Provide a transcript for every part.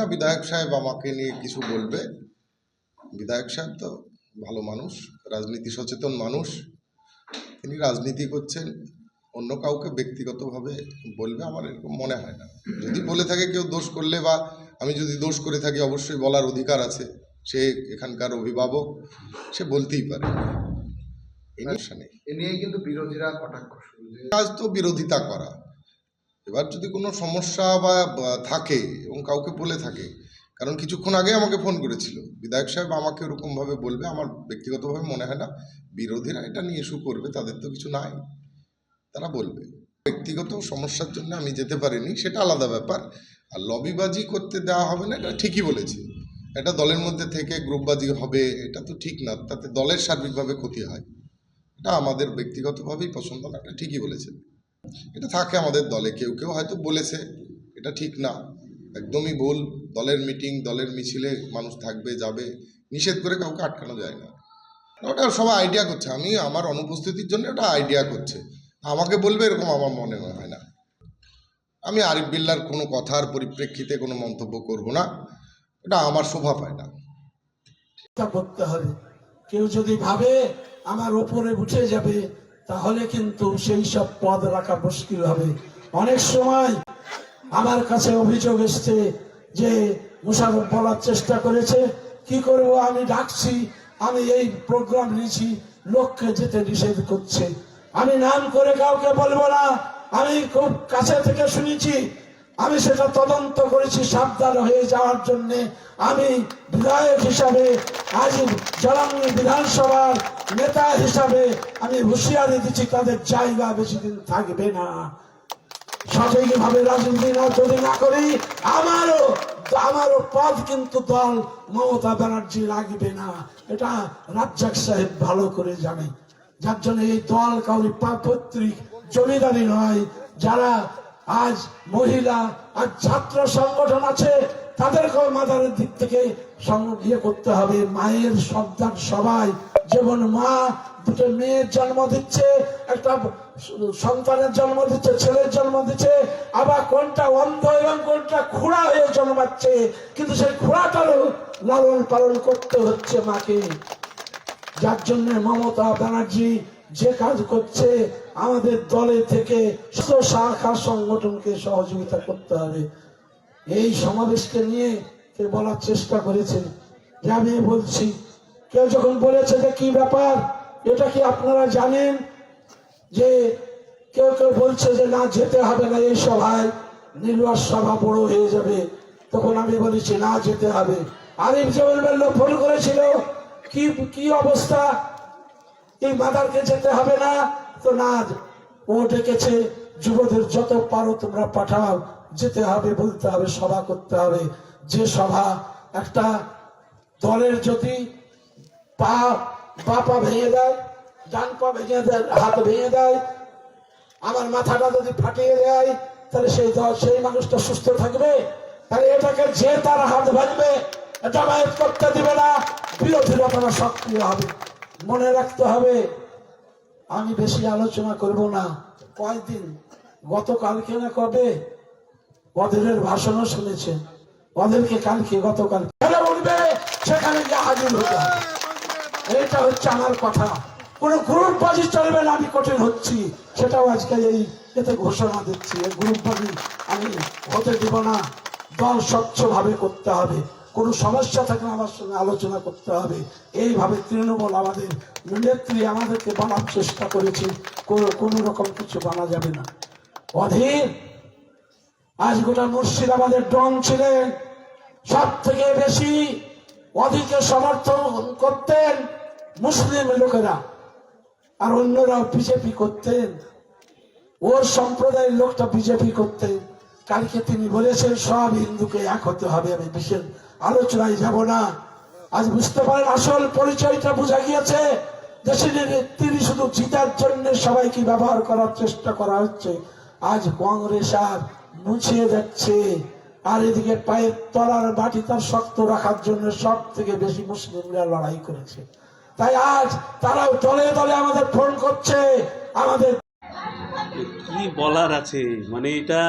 না বিধায়ক সাহেব আমাকে নিয়ে কিছু বলবে? বিধায়ক সাহেব তো ভালো মানুষ রাজনীতি সচেতন মানুষ। তিনি রাজনীতি করছেন অন্য কাউকে ব্যক্তিগতভাবে বলবে আমার এরকম মনে হয় না। যদি বলে থাকে কেউ দোষ করলে বা আমি যদি দোষ করে থাকি অবশ্যই বলার অধিকার আছে। সে এখানকার অভিভাবক সে বলতেই পারে। এই নিয়ে কিন্তু বিরোধীরা কটাক্ষ কাজ তো বিরোধিতা করা। এবার যদি কোনো সমস্যা বা থাকে এবং কাউকে বলে থাকে, কারণ কিছুক্ষণ আগে আমাকে ফোন করেছিল। বিধায়ক সাহেব আমাকে ওরকমভাবে বলবে, আমার ব্যক্তিগতভাবে মনে হয় না। বিরোধীরা এটা নিয়ে ইস্যু করবে, তাদের তো কিছু নাই। তারা বলবে। ব্যক্তিগত সমস্যার জন্য আমি যেতে পারিনি, সেটা আলাদা ব্যাপার। আর লবিবাজি করতে দেওয়া হবে না, এটা ঠিকই বলেছে। এটা দলের মধ্যে থেকে গ্রুপবাজি হবে, এটা তো ঠিক না। তাতে দলের সার্বিকভাবে ক্ষতি হয়। এটা আমাদের ব্যক্তিগতভাবেই পছন্দ না, এটা ঠিকই বলেছেন এটা থাকে আমাদের দলে, কেউ কেউ হয়তো বলেছে, এটা ঠিক না। একদমই ভুল, দলের মিটিং দলের মিছিলে মানুষ থাকবে, যাবে, নিষেধ করে কাউকে আটকানো যায় না। ওটা সবাই আইডিয়া করছে, আমি আমার অনুপস্থিতির জন্য ওটা আইডিয়া করছে। আমাকে বলবে এরকম আমার মনে হয় না। আমি আরিফ বিল্লার কোনো কথার পরিপ্রেক্ষিতে কোনো মন্তব্য করব না, এটা আমার শোভা পায় না। করতে হবে। কেউ যদি ভাবে, আমার ওপরে উঠে যাবে তাহলে কিন্তু সেই সব পদ রাখা মুশকিল হবে। অনেক সময় আমার কাছে অভিযোগ এসছে যে মুশারফ বলার চেষ্টা করেছে, কি করব? আমি ডাকছি, আমি এই প্রোগ্রাম নিয়েছি, লোককে যেতে নিষেধ করছে। আমি নাম করে কাউকে বলব না। আমি খুব কাছে থেকে শুনেছি আমি সেটা তদন্ত করেছি, সাবধান হয়ে যাওয়ার জন্য। আমি বিধায়ক হিসাবে, আজ জলাঙ্গি বিধানসভার নেতা হিসাবে আমি হুঁশিয়ারি দিচ্ছি, তাদের জায়গা বেশি দিন থাকবে না। সঠিকভাবে রাজনীতি না, যদি না করি, আমারও আমারও পদ কিন্তু দল মমতা ব্যানার্জি লাগবে না। এটা রাজ্জাক সাহেব ভালো করে জানে। যার জন্য এই দল কাউরি পৈতৃক জমিদারি নয়, যারা আজ মহিলা আর ছাত্র সংগঠন আছে, তাদেরকেও মাদারের দিক থেকে ইয়ে করতে হবে। মায়ের সন্তান সবাই। যেমন মা দুটো মেয়ের জন্ম দিচ্ছে, একটা সন্তানের জন্ম দিচ্ছে, ছেলের জন্ম দিচ্ছে, আবার কোনটা অন্ধ এবং কোনটা খুঁড়া হয়ে জন্মাচ্ছে, কিন্তু সেই খুঁড়াটারও লালন পালন করতে হচ্ছে মাকে। যার জন্য মমতা ব্যানার্জি যে কাজ করছে, আমাদের দলে থেকে শাখা সংগঠনকে সহযোগিতা করতে হবে। এই সমাবেশকে নিয়ে কে বলার চেষ্টা করেছে, যে আমি বলছি, কেউ যখন বলেছে যে কি ব্যাপার, এটা কি আপনারা জানেন? যে কেউ কেউ বলছে যে না, যেতে হবে না এই সভায়, নির্বাচ সভা বড় হয়ে যাবে। তখন আমি বলেছি, না, যেতে হবে। আরিফ জমিল বেল্লো ফোন করেছিল। কি কি অবস্থা? এই মাদারকে যেতে হবে না। তো না ও ডেকেছে, যুবদের যত পারো তোমরা পাঠাও। যেতে হবে, বলতে হবে, সভা করতে হবে। যে সভা, একটা দলের যদি পা বা পা ভেঙে দেয়, ডান পা ভেঙে দেয়, হাত ভেঙে দেয়, আমার মাথাটা যদি ফাটিয়ে দেয়, তাহলে সেই দল, সেই মানুষটা সুস্থ থাকবে। তাহলে এটাকে যে তার হাত ভাঙবে মায়ের করতে দিবে না। বিরোধীরা তারা সক্রিয় হবে। মনে রাখতে হবে, আমি বেশি আলোচনা করব না। কয়দিন গতকালকে না কবে অধীরের ভাষণও শুনেছেন। অধীরকে কালকে, গতকাল উঠবে সেখানে গিয়ে হাজির হতে হবে। এইটা হচ্ছে আমার কথা। কোন গ্রুপ বাজি চলবে না, আমি কঠিন হচ্ছি। সেটাও আজকে এই এতে ঘোষণা দিচ্ছি। গ্রুপ বাজি আমি হতে দিব না। দল স্বচ্ছভাবে করতে হবে। কোনো সমস্যা থাকলে আমার সঙ্গে আলোচনা করতে হবে। এইভাবে তৃণমূল আমাদের নেত্রী আমাদেরকে বানার চেষ্টা করেছে, কোনো রকম কিছু বানা যাবে না। অধীর, আজ গোটা মুর্শিদাবাদের ডন ছিলেন সব থেকে বেশি অধিকে সমর্থন করতেন মুসলিম লোকেরা, আর অন্যরাও বিজেপি করতেন। ওর সম্প্রদায়ের লোকটা বিজেপি করতেন। কালকে তিনি বলেছেন, সব হিন্দুকে এক হতে হবে, আমি বিশেষ আলোচনায় যাব না। আজ বুঝতে পারেন, আসল পরিচয়টা বোঝা গিয়েছে দেশের তিনি শুধু জিতার জন্য সবাইকে ব্যবহার করার চেষ্টা করা হচ্ছে। আজ কংগ্রেস আর মুছিয়ে যাচ্ছে। আর এদিকে পায়ের তলার বাটি তার শক্ত রাখার জন্য সব থেকে বেশি মুসলিমরা লড়াই করেছে। তাই আজ তারাও দলে দলে আমাদের ফোন করছে, আমাদের কি বলার আছে? মানে এটা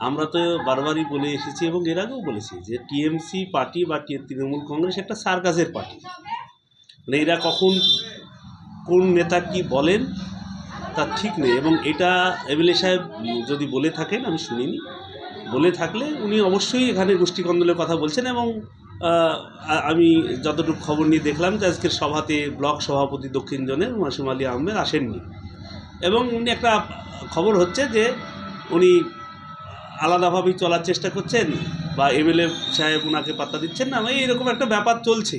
আমরা তো বারবারই বলে এসেছি এবং এর আগেও বলেছি যে টিএমসি পার্টি বা তৃণমূল কংগ্রেস একটা সার্কাসের পার্টি। মানে এরা কখন কোন নেতা কি বলেন তা ঠিক নেই এবং এটা এমএলএ সাহেব যদি বলে থাকেন, আমি শুনিনি, বলে থাকলে উনি অবশ্যই এখানে গোষ্ঠী কন্দলের কথা বলছেন এবং আমি যতটুকু খবর নিয়ে দেখলাম যে আজকের সভাতে ব্লক সভাপতি দক্ষিণ জোনের মাসুম আলী আহমেদ আসেননি। এবং উনি একটা খবর হচ্ছে যে উনি আলাদাভাবেই চলার চেষ্টা করছেন বা এমএলএ সাহেব ওনাকে পাত্তা দিচ্ছেন না মানে এরকম একটা ব্যাপার চলছে।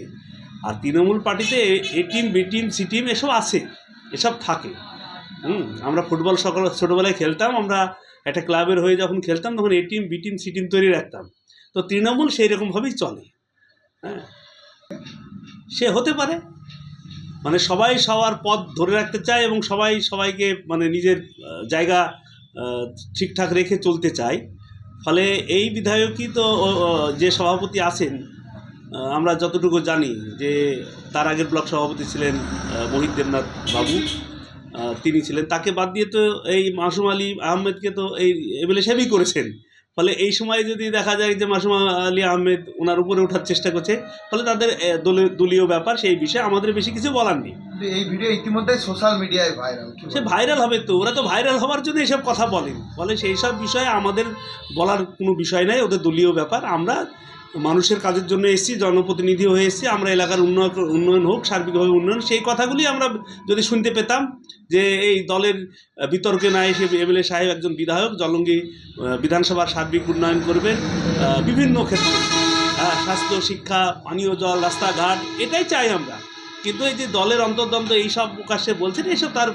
আর তৃণমূল পার্টিতে A team B team C team এসব আছে, এসব থাকে। হুম, আমরা ফুটবল সকাল, ছোটোবেলায় খেলতাম, আমরা একটা ক্লাবের হয়ে যখন খেলতাম, তখন A team B team C team তৈরি রাখতাম। তো তৃণমূল সেই রকমভাবেই চলে। হ্যাঁ সে হতে পারে। মানে সবাই সবার পথ ধরে রাখতে চায় এবং সবাই সবাইকে মানে নিজের জায়গা ঠিকঠাক রেখে চলতে চাই। ফলে এই বিধায়কই তো যে সভাপতি আছেন আমরা যতটুকু জানি যে তার আগের ব্লক সভাপতি ছিলেন মহিত দেবনাথ বাবু। তিনি ছিলেন। তাকে বাদ দিয়ে তো এই মাসুম আলী আহমেদকে তো এই এমএলএ সাহেবই করেছেন। ফলে এই সময় যদি দেখা যায় যে মাসুম আলী আহমেদ ওনার উপরে ওঠার চেষ্টা করছে ফলে তাদের দলীয় ব্যাপার সেই বিষয়ে আমাদের বেশি কিছু বলার নেই। এই ভিডিও ইতিমধ্যে সোশ্যাল মিডিয়ায় ভাইরাল সে ভাইরাল হবে তো ওরা তো ভাইরাল হওয়ার জন্য এসব কথা বলেন। ফলে সেই সব বিষয়ে আমাদের বলার কোনো বিষয় নাই ওদের দলীয় ব্যাপার। আমরা মানুষের কাজের জন্য এসেছি জনপ্রতিনিধি হয়ে এসেছি আমরা এলাকার উন্নয়ন উন্নয়ন হোক সার্বিকভাবে উন্নয়ন সেই কথাগুলি আমরা যদি শুনতে পেতাম যে এই দলের বিতর্কে না এসে এমএলএ সাহেব একজন বিধায়ক জলঙ্গি বিধানসভার সার্বিক উন্নয়ন করবেন বিভিন্ন ক্ষেত্রে। হ্যাঁ, স্বাস্থ্য শিক্ষা পানীয় জল রাস্তাঘাট এটাই চাই আমরা। কিন্তু এই যে দলের অন্তর্দ্বন্দ্ব এইসব প্রকাশ্যে বলছেন এইসব তার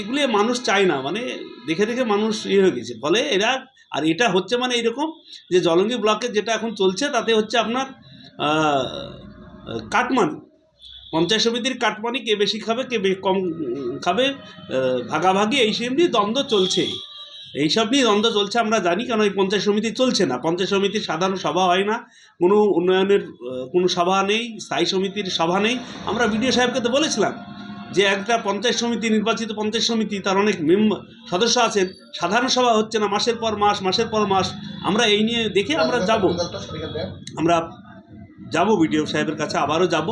এগুলি মানুষ চায় না মানে দেখে দেখে মানুষ ইয়ে হয়ে গেছে। ফলে এরা, আর এটা হচ্ছে মানে এরকম যে জলঙ্গি ব্লকে যেটা এখন চলছে, তাতে হচ্ছে আপনার কাটমানি পঞ্চায়েত সমিতির কাটমানি কে বেশি খাবে, কে কম খাবে ভাগাভাগি এইসব নিয়ে দ্বন্দ্ব চলছে এইসব নিয়ে দ্বন্দ্ব চলছে, আমরা জানি কারণ এই পঞ্চায়েত সমিতি চলছে না। পঞ্চায়েত সমিতির সাধারণ সভা হয় না, কোনো উন্নয়নের কোনো সভা নেই, স্থায়ী সমিতির সভা নেই। আমরা বিডিও সাহেবকে তো বলেছিলাম যে একটা পঞ্চায়েত সমিতি, নির্বাচিত পঞ্চায়েত সমিতি, তার অনেক মেম্বার সদস্য আছেন, সাধারণ সভা হচ্ছে না, মাসের পর মাস, মাসের পর মাস। আমরা এই নিয়ে দেখে আমরা যাব। আমরা যাব বিডিও সাহেবের কাছে, আবারও যাব।